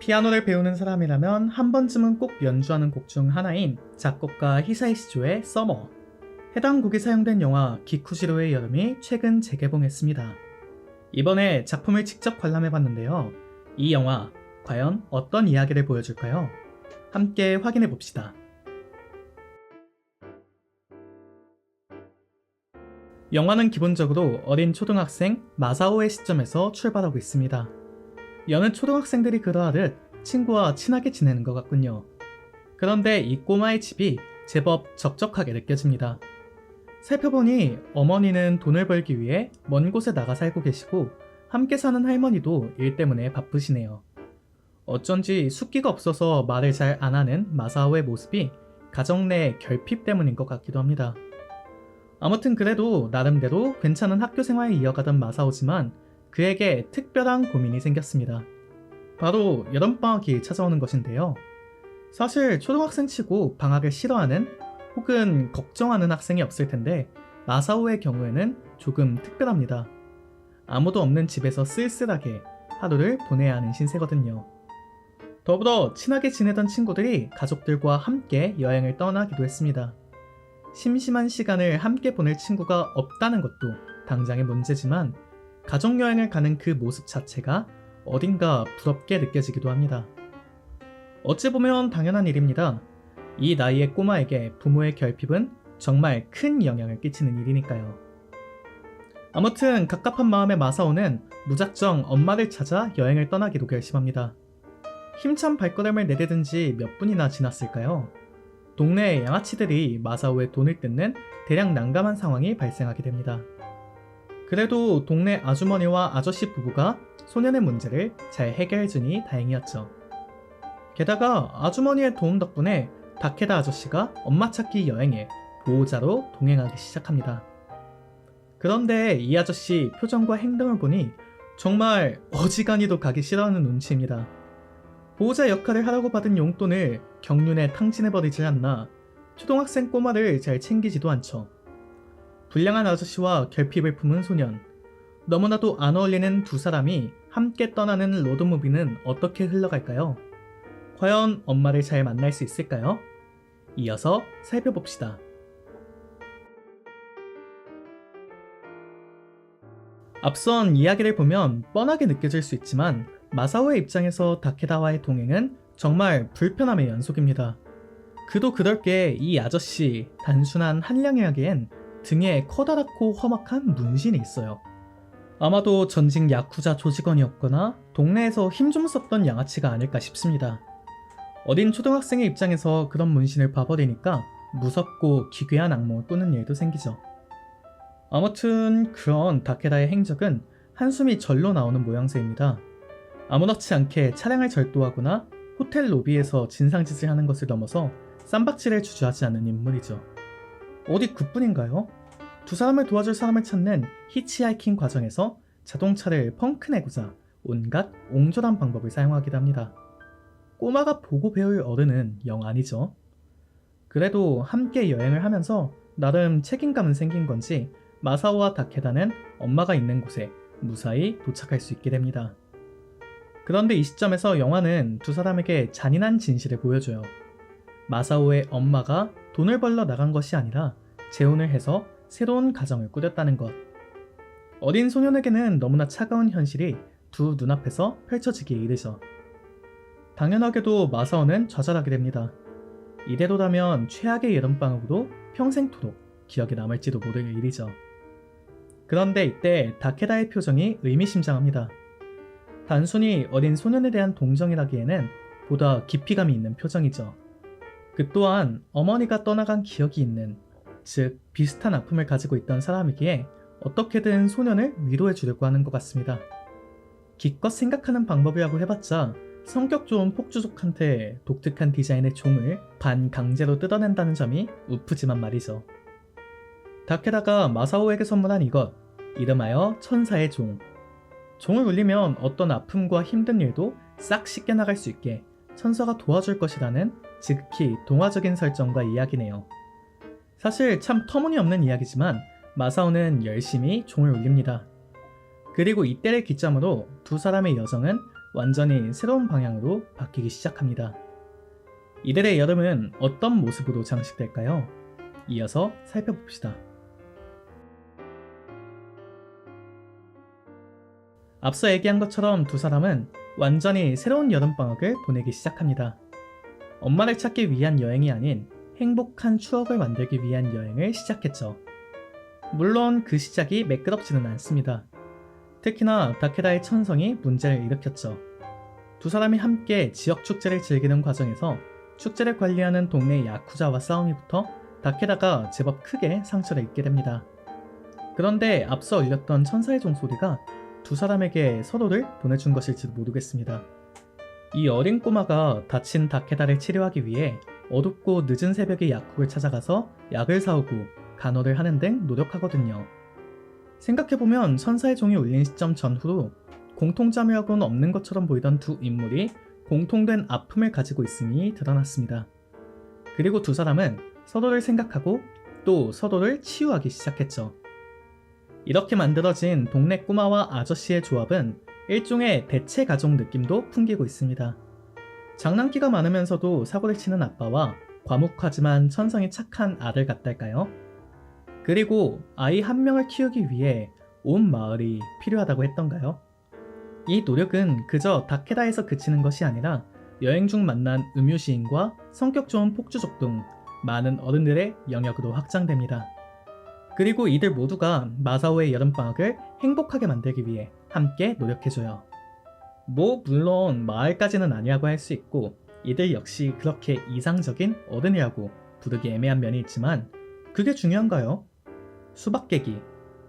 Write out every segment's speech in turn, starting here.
피아노를 배우는 사람이라면 한 번쯤은 꼭 연주하는 곡 중 하나인 작곡가 히사이 시조의 서머. 해당 곡이 사용된 영화 기쿠시로의 여름이 최근 재개봉했습니다. 이번에 작품을 직접 관람해봤는데요. 이 영화 과연 어떤 이야기를 보여줄까요? 함께 확인해 봅시다. 영화는 기본적으로 어린 초등학생 마사오의 시점에서 출발하고 있습니다. 여느 초등학생들이 그러하듯 친구와 친하게 지내는 것 같군요. 그런데 이 꼬마의 집이 제법 적적하게 느껴집니다. 살펴보니 어머니는 돈을 벌기 위해 먼 곳에 나가 살고 계시고 함께 사는 할머니도 일 때문에 바쁘시네요. 어쩐지 숙기가 없어서 말을 잘 안 하는 마사오의 모습이 가정 내 결핍 때문인 것 같기도 합니다. 아무튼 그래도 나름대로 괜찮은 학교 생활을 이어가던 마사오지만 그에게 특별한 고민이 생겼습니다. 바로 여름방학이 찾아오는 것인데요. 사실 초등학생 치고 방학을 싫어하는 혹은 걱정하는 학생이 없을 텐데 마사오의 경우에는 조금 특별합니다. 아무도 없는 집에서 쓸쓸하게 하루를 보내야 하는 신세거든요. 더불어 친하게 지내던 친구들이 가족들과 함께 여행을 떠나기도 했습니다. 심심한 시간을 함께 보낼 친구가 없다는 것도 당장의 문제지만 가족여행을 가는 그 모습 자체가 어딘가 부럽게 느껴지기도 합니다. 어찌 보면 당연한 일입니다. 이 나이의 꼬마에게 부모의 결핍은 정말 큰 영향을 끼치는 일이니까요. 아무튼 갑갑한 마음의 마사오는 무작정 엄마를 찾아 여행을 떠나기로 결심합니다. 힘찬 발걸음을 내디딘 지몇 분이나 지났을까요? 동네의 양아치들이 마사오의 돈을 뜯는 대량 난감한 상황이 발생하게 됩니다. 그래도 동네 아주머니와 아저씨 부부가 소년의 문제를 잘 해결해주니 다행이었죠. 게다가 아주머니의 도움 덕분에 다케다 아저씨가 엄마 찾기 여행에 보호자로 동행하기 시작합니다. 그런데 이 아저씨 표정과 행동을 보니 정말 어지간히도 가기 싫어하는 눈치입니다. 보호자 역할을 하라고 받은 용돈을 경륜에 탕진해버리질 않나 초등학생 꼬마를 잘 챙기지도 않죠. 불량한 아저씨와 결핍을 품은 소년. 너무나도 안 어울리는 두 사람이 함께 떠나는 로드무비는 어떻게 흘러갈까요? 과연 엄마를 잘 만날 수 있을까요? 이어서 살펴봅시다. 앞선 이야기를 보면 뻔하게 느껴질 수 있지만 마사오의 입장에서 다케다와의 동행은 정말 불편함의 연속입니다. 그도 그럴 게 이 아저씨 단순한 한량이 하기엔 등에 커다랗고 험악한 문신이 있어요. 아마도 전직 야쿠자 조직원이었거나 동네에서 힘 좀 썼던 양아치가 아닐까 싶습니다. 어린 초등학생의 입장에서 그런 문신을 봐버리니까 무섭고 기괴한 악몽을 꾸는 일도 생기죠. 아무튼 그런 다케다의 행적은 한숨이 절로 나오는 모양새입니다. 아무렇지 않게 차량을 절도하거나 호텔 로비에서 진상짓을 하는 것을 넘어서 쌈박질을 주저하지 않는 인물이죠. 어디 그뿐인가요? 두 사람을 도와줄 사람을 찾는 히치하이킹 과정에서 자동차를 펑크내고자 온갖 옹졸한 방법을 사용하기도 합니다. 꼬마가 보고 배울 어른은 영 아니죠. 그래도 함께 여행을 하면서 나름 책임감은 생긴 건지 마사오와 다케다는 엄마가 있는 곳에 무사히 도착할 수 있게 됩니다. 그런데 이 시점에서 영화는 두 사람에게 잔인한 진실을 보여줘요. 마사오의 엄마가 돈을 벌러 나간 것이 아니라 재혼을 해서 새로운 가정을 꾸렸다는 것. 어린 소년에게는 너무나 차가운 현실이 두 눈앞에서 펼쳐지기에 이르죠. 당연하게도 마사오는 좌절하게 됩니다. 이대로라면 최악의 여름방학으로 평생토록 기억에 남을지도 모를 일이죠. 그런데 이때 다케다의 표정이 의미심장합니다. 단순히 어린 소년에 대한 동정이라기에는 보다 깊이감이 있는 표정이죠. 그 또한 어머니가 떠나간 기억이 있는, 즉 비슷한 아픔을 가지고 있던 사람이기에 어떻게든 소년을 위로해 주려고 하는 것 같습니다. 기껏 생각하는 방법이라고 해봤자 성격 좋은 폭주족한테 독특한 디자인의 종을 반 강제로 뜯어낸다는 점이 우프지만 말이죠. 다케다가 마사오에게 선물한 이것, 이름하여 천사의 종. 종을 울리면 어떤 아픔과 힘든 일도 싹 씻겨 나갈 수 있게 천사가 도와줄 것이라는 지극히 동화적인 설정과 이야기네요. 사실 참 터무니없는 이야기지만 마사오는 열심히 종을 울립니다. 그리고 이때를 기점으로 두 사람의 여정은 완전히 새로운 방향으로 바뀌기 시작합니다. 이들의 여름은 어떤 모습으로 장식될까요? 이어서 살펴봅시다. 앞서 얘기한 것처럼 두 사람은 완전히 새로운 여름방학을 보내기 시작합니다. 엄마를 찾기 위한 여행이 아닌 행복한 추억을 만들기 위한 여행을 시작했죠. 물론 그 시작이 매끄럽지는 않습니다. 특히나 다케다의 천성이 문제를 일으켰죠. 두 사람이 함께 지역 축제를 즐기는 과정에서 축제를 관리하는 동네 야쿠자와 싸움이 붙어 다케다가 제법 크게 상처를 입게 됩니다. 그런데 앞서 울렸던 천사의 종소리가 두 사람에게 서로를 보내준 것일지도 모르겠습니다. 이 어린 꼬마가 다친 다케다를 치료하기 위해 어둡고 늦은 새벽에 약국을 찾아가서 약을 사오고 간호를 하는 등 노력하거든요. 생각해보면 천사의 종이 울린 시점 전후로 공통점이라고는 없는 것처럼 보이던 두 인물이 공통된 아픔을 가지고 있음이 드러났습니다. 그리고 두 사람은 서로를 생각하고 또 서로를 치유하기 시작했죠. 이렇게 만들어진 동네 꼬마와 아저씨의 조합은 일종의 대체 가족 느낌도 풍기고 있습니다. 장난기가 많으면서도 사고를 치는 아빠와 과묵하지만 천성이 착한 아들 같달까요? 그리고 아이 한 명을 키우기 위해 온 마을이 필요하다고 했던가요? 이 노력은 그저 다케다에서 그치는 것이 아니라 여행 중 만난 음유시인과 성격 좋은 폭주족 등 많은 어른들의 영역으로 확장됩니다. 그리고 이들 모두가 마사오의 여름방학을 행복하게 만들기 위해 함께 노력해줘요. 뭐, 물론 마을까지는 아니라고 할 수 있고, 이들 역시 그렇게 이상적인 어른이라고 부르기 애매한 면이 있지만, 그게 중요한가요? 수박 깨기,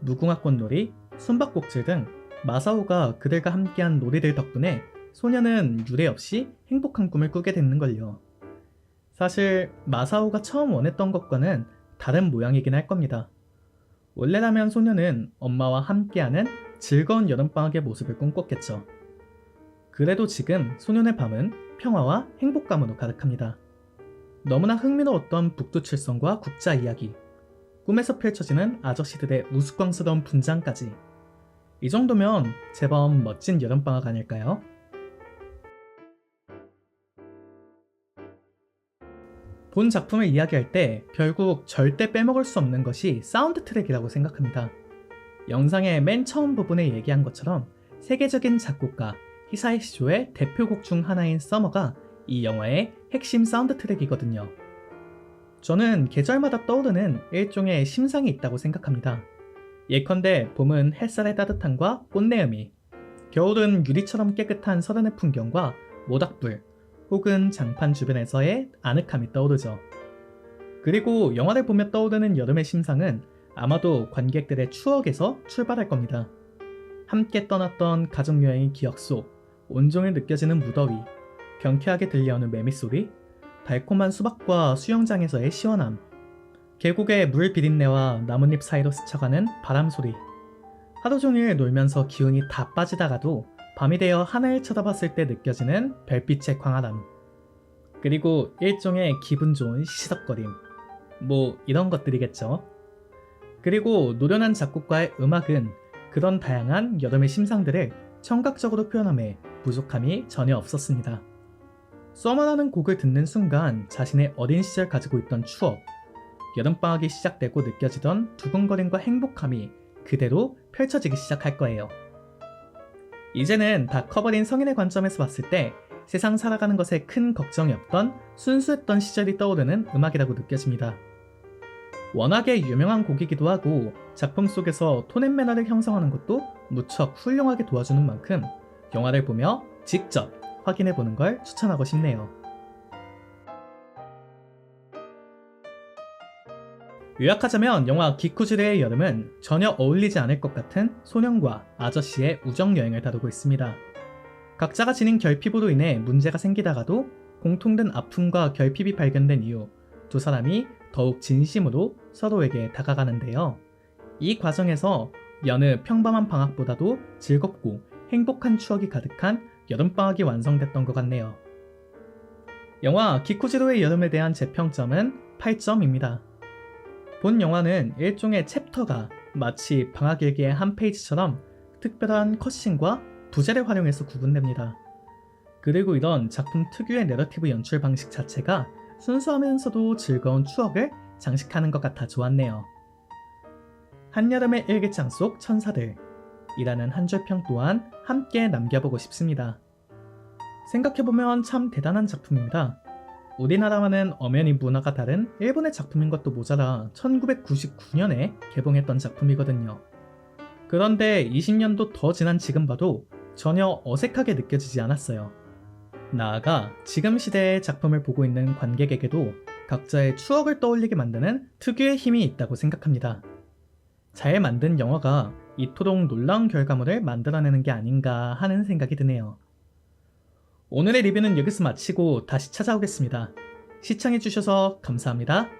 무궁화꽃 놀이, 숨바꼭질 등 마사오가 그들과 함께한 놀이들 덕분에 소녀는 유례 없이 행복한 꿈을 꾸게 됐는걸요. 사실 마사오가 처음 원했던 것과는 다른 모양이긴 할 겁니다. 원래라면 소녀는 엄마와 함께하는 즐거운 여름방학의 모습을 꿈꿨겠죠. 그래도 지금 소년의 밤은 평화와 행복감으로 가득합니다. 너무나 흥미로웠던 북두칠성과 국자 이야기, 꿈에서 펼쳐지는 아저씨들의 우스꽝스러운 분장까지 이 정도면 제법 멋진 여름방학 아닐까요? 본 작품을 이야기할 때 결국 절대 빼먹을 수 없는 것이 사운드 트랙이라고 생각합니다. 영상의 맨 처음 부분에 얘기한 것처럼 세계적인 작곡가 히사이 시조의 대표곡 중 하나인 서머가 이 영화의 핵심 사운드 트랙이거든요. 저는 계절마다 떠오르는 일종의 심상이 있다고 생각합니다. 예컨대 봄은 햇살의 따뜻함과 꽃내음이, 겨울은 유리처럼 깨끗한 서른의 풍경과 모닥불, 혹은 장판 주변에서의 아늑함이 떠오르죠. 그리고 영화를 보며 떠오르는 여름의 심상은 아마도 관객들의 추억에서 출발할 겁니다. 함께 떠났던 가족여행의 기억 속, 온종일 느껴지는 무더위, 경쾌하게 들려오는 매미소리, 달콤한 수박과 수영장에서의 시원함, 계곡의 물 비린내와 나뭇잎 사이로 스쳐가는 바람 소리, 하루 종일 놀면서 기운이 다 빠지다가도 밤이 되어 하늘을 쳐다봤을 때 느껴지는 별빛의 광활함. 그리고 일종의 기분 좋은 시시덕거림. 뭐 이런 것들이겠죠. 그리고 노련한 작곡가의 음악은 그런 다양한 여름의 심상들을 청각적으로 표현함에 부족함이 전혀 없었습니다. 써머라는 곡을 듣는 순간 자신의 어린 시절 가지고 있던 추억, 여름방학이 시작되고 느껴지던 두근거림과 행복함이 그대로 펼쳐지기 시작할 거예요. 이제는 다 커버린 성인의 관점에서 봤을 때 세상 살아가는 것에 큰 걱정이 없던 순수했던 시절이 떠오르는 음악이라고 느껴집니다. 워낙에 유명한 곡이기도 하고 작품 속에서 톤앤 매너를 형성하는 것도 무척 훌륭하게 도와주는 만큼 영화를 보며 직접 확인해 보는 걸 추천하고 싶네요. 요약하자면 영화 기쿠즈레의 여름은 전혀 어울리지 않을 것 같은 소년과 아저씨의 우정 여행을 다루고 있습니다. 각자가 지닌 결핍으로 인해 문제가 생기다가도 공통된 아픔과 결핍이 발견된 이후 두 사람이 더욱 진심으로 서로에게 다가가는데요. 이 과정에서 여느 평범한 방학보다도 즐겁고 행복한 추억이 가득한 여름방학이 완성됐던 것 같네요. 영화 기쿠지로의 여름에 대한 재평점은 8점입니다. 본 영화는 일종의 챕터가 마치 방학 일기의 한 페이지처럼 특별한 컷신과 부제를 활용해서 구분됩니다. 그리고 이런 작품 특유의 내러티브 연출 방식 자체가 순수하면서도 즐거운 추억을 장식하는 것 같아 좋았네요. 한여름의 일기장 속 천사들 이라는 한 줄 평 또한 함께 남겨보고 싶습니다. 생각해보면 참 대단한 작품입니다. 우리나라와는 엄연히 문화가 다른 일본의 작품인 것도 모자라 1999년에 개봉했던 작품이거든요. 그런데 20년도 더 지난 지금 봐도 전혀 어색하게 느껴지지 않았어요. 나아가 지금 시대의 작품을 보고 있는 관객에게도 각자의 추억을 떠올리게 만드는 특유의 힘이 있다고 생각합니다. 잘 만든 영화가 이토록 놀라운 결과물을 만들어내는 게 아닌가 하는 생각이 드네요. 오늘의 리뷰는 여기서 마치고 다시 찾아오겠습니다. 시청해주셔서 감사합니다.